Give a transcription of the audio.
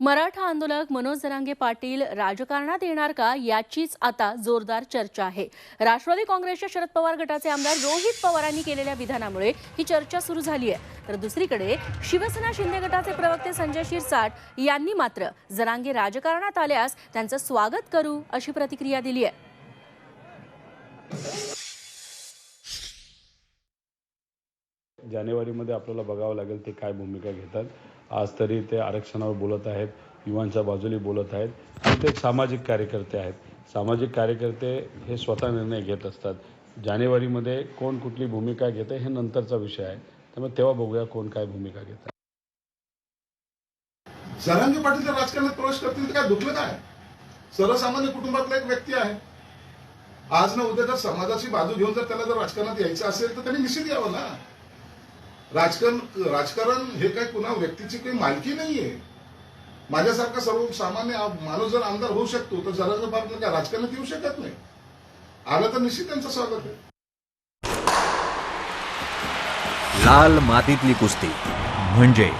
मराठा आंदोलक मनोज जरांगे पाटील राजकारणात येणार का याचीच आता जोरदार चर्चा आहे. राष्ट्रवादी काँग्रेसच्या शरद पवार गटाचे आमदार रोहित पवारांनी केलेल्या विधानामुळे ही चर्चा सुरू झाली आहे. तर दुसरीकडे शिवसेना शिंदे गटाचे प्रवक्ते संजय शिरसाट यांनी मात्र जरांगे राजकारणात आल्यास त्यांचं स्वागत करू अशी प्रतिक्रिया दिली आहे. जानेवारीमध्ये आपल्याला बघावं लागेल ते काय भूमिका घेतात. आज तरी ते आरक्षणावर बोलत आहेत युवांच्या बाजूने बोलत आहेत. आणि ते एक सामाजिक कार्यकर्ते आहेत. सामाजिक कार्यकर्ते हे स्वतः निर्णय घेत असतात. जानेवारीमध्ये कोण कुठली भूमिका घेते हे नंतरचा विषय आहे. त्यामुळे तेव्हा बघूया कोण काय भूमिका घेतात. जरांगे पाटील जर राजकारणात प्रवेश करतील तर काय दुखलं काय सर्वसामान्य कुटुंबातला एक व्यक्ती आहे. आज ना उद्या जर समाजाची बाजू घेऊन जर त्याला जर राजकारणात यायचं असेल तर त्यांनी निश्चित यावं ना. राजकारण राजकारण हे काही कुणा व्यक्तीची काही मालकी नाहीये. माझ्यासारखा सर्वसामान्य आ- माणूस जर आमदार होऊ शकतो तर जरांगे पाटील काय राजकारणात येऊ शकत नाही. आलं तर निश्चित त्यांचं स्वागत आहे. लाल मातीतली कुस्ती. म्हणजे